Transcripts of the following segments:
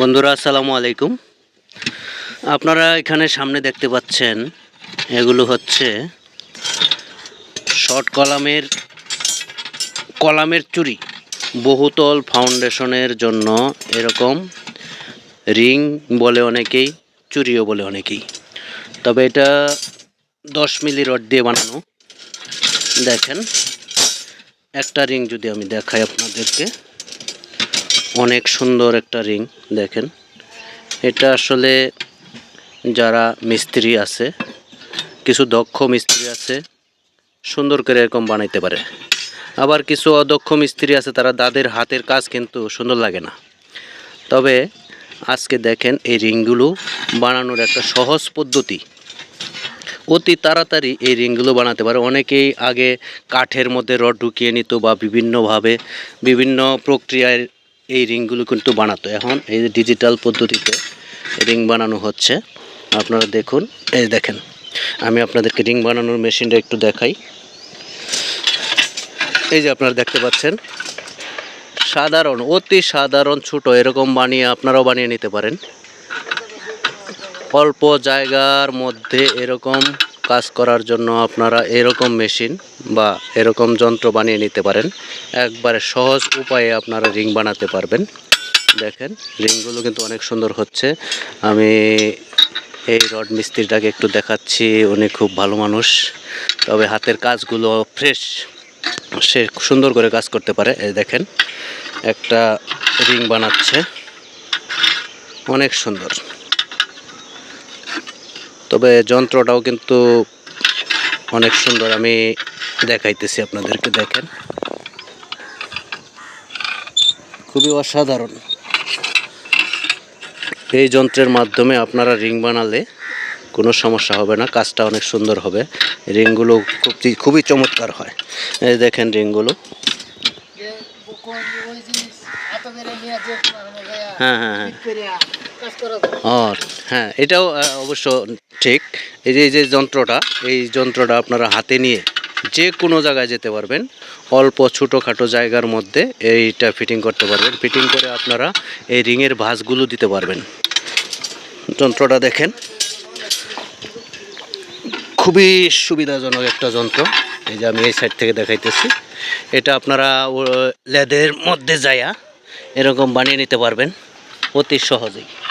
বন্ধুরা, আসসালামু আলাইকুম। আপনারা এখানে সামনে দেখতে পাচ্ছেন, এগুলো হচ্ছে শর্ট কলামের কলামের চুরি। বহুতল ফাউন্ডেশনের জন্য এরকম রিং বলে অনেকেই, চুরিও বলে অনেকেই। তবে এটা দশ মিলি রড দিয়ে বানানো। দেখেন, একটা রিং যদি আমি দেখাই আপনাদেরকে। অনেক সুন্দর একটা রিং, দেখেন। এটা আসলে যারা মিস্ত্রি আছে, কিছু দক্ষ মিস্ত্রি আছে, সুন্দর করে এরকম বানাইতে পারে। আবার কিছু অদক্ষ মিস্ত্রি আছে, তারা তাদের হাতের কাজ কিন্তু সুন্দর লাগে না। তবে আজকে দেখেন এই রিংগুলো বানানোর একটা সহজ পদ্ধতি। অতি তাড়াতাড়ি এই রিংগুলো বানাতে পারে। অনেকেই আগে কাঠের মধ্যে রড ঢুকিয়ে নিত বা বিভিন্নভাবে বিভিন্ন প্রক্রিয়ায় এই রিংগুলো কিন্তু বানাতো। এখন এই যে ডিজিটাল পদ্ধতিতে রিং বানানো হচ্ছে, আপনারা দেখুন, এই দেখেন, আমি আপনাদেরকে রিং বানানোর মেশিনটা একটু দেখাই। এই যে আপনারা দেখতে পাচ্ছেন, সাধারণ, অতি সাধারণ, ছোট, এরকম বানিয়ে আপনারাও বানিয়ে নিতে পারেন। অল্প জায়গার মধ্যে এরকম কাজ করার জন্য আপনারা এরকম মেশিন বা এরকম যন্ত্র বানিয়ে নিতে পারেন। একবারে সহজ উপায়ে আপনারা রিং বানাতে পারবেন। দেখেন, রিংগুলো কিন্তু অনেক সুন্দর হচ্ছে। আমি এই রড মিস্ত্রিটাকে একটু দেখাচ্ছি, উনি খুব ভালো মানুষ। তবে হাতের কাজগুলো ফ্রেশ, সে সুন্দর করে কাজ করতে পারে। এই দেখেন, একটা রিং বানাচ্ছে। অনেক সুন্দর। তবে যন্ত্রটাও কিন্তু অনেক সুন্দর। আমি দেখাইতেছি আপনাদেরকে দেখেন। খুবই অসাধারণ। এই যন্ত্রের মাধ্যমে আপনারা রিং বানালে কোনো সমস্যা হবে না কাজটা অনেক সুন্দর হবে। রিংগুলো খুবই খুবই চমৎকার হয়। এই দেখেন রিংগুলো। হ্যাঁ হ্যাঁ হ্যাঁ। হ্যাঁ এটাও অবশ্য ঠিক। এই যে এই যে যন্ত্রটা, এই যন্ত্রটা আপনারা হাতে নিয়ে যে কোনো জায়গায় যেতে পারবেন। অল্প ছোটোখাটো জায়গার মধ্যে এইটা ফিটিং করতে পারবেন। ফিটিং করে আপনারা এই রিংয়ের ভাঁজগুলো দিতে পারবেন। যন্ত্রটা দেখেন। খুবই সুবিধাজনক একটা যন্ত্র। এই যে, আমি এই সাইড থেকে দেখাইতেছি। এটা আপনারা লেদের মধ্যে যায়া এরকম বানিয়ে নিতে পারবেন। অতি সহজেই।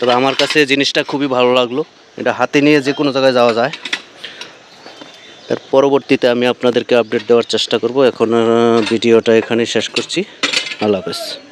তবে আমার কাছে জিনিসটা খুবই ভালো লাগল। এটা হাতে নিয়ে যে কোনো জায়গায় যাওয়া যায়। এর পরবর্তীতে আমি আপনাদেরকে আপডেট দেওয়ার চেষ্টা করব। এখন ভিডিওটা এখানেই শেষ করছি। আল্লাহ হাফেজ।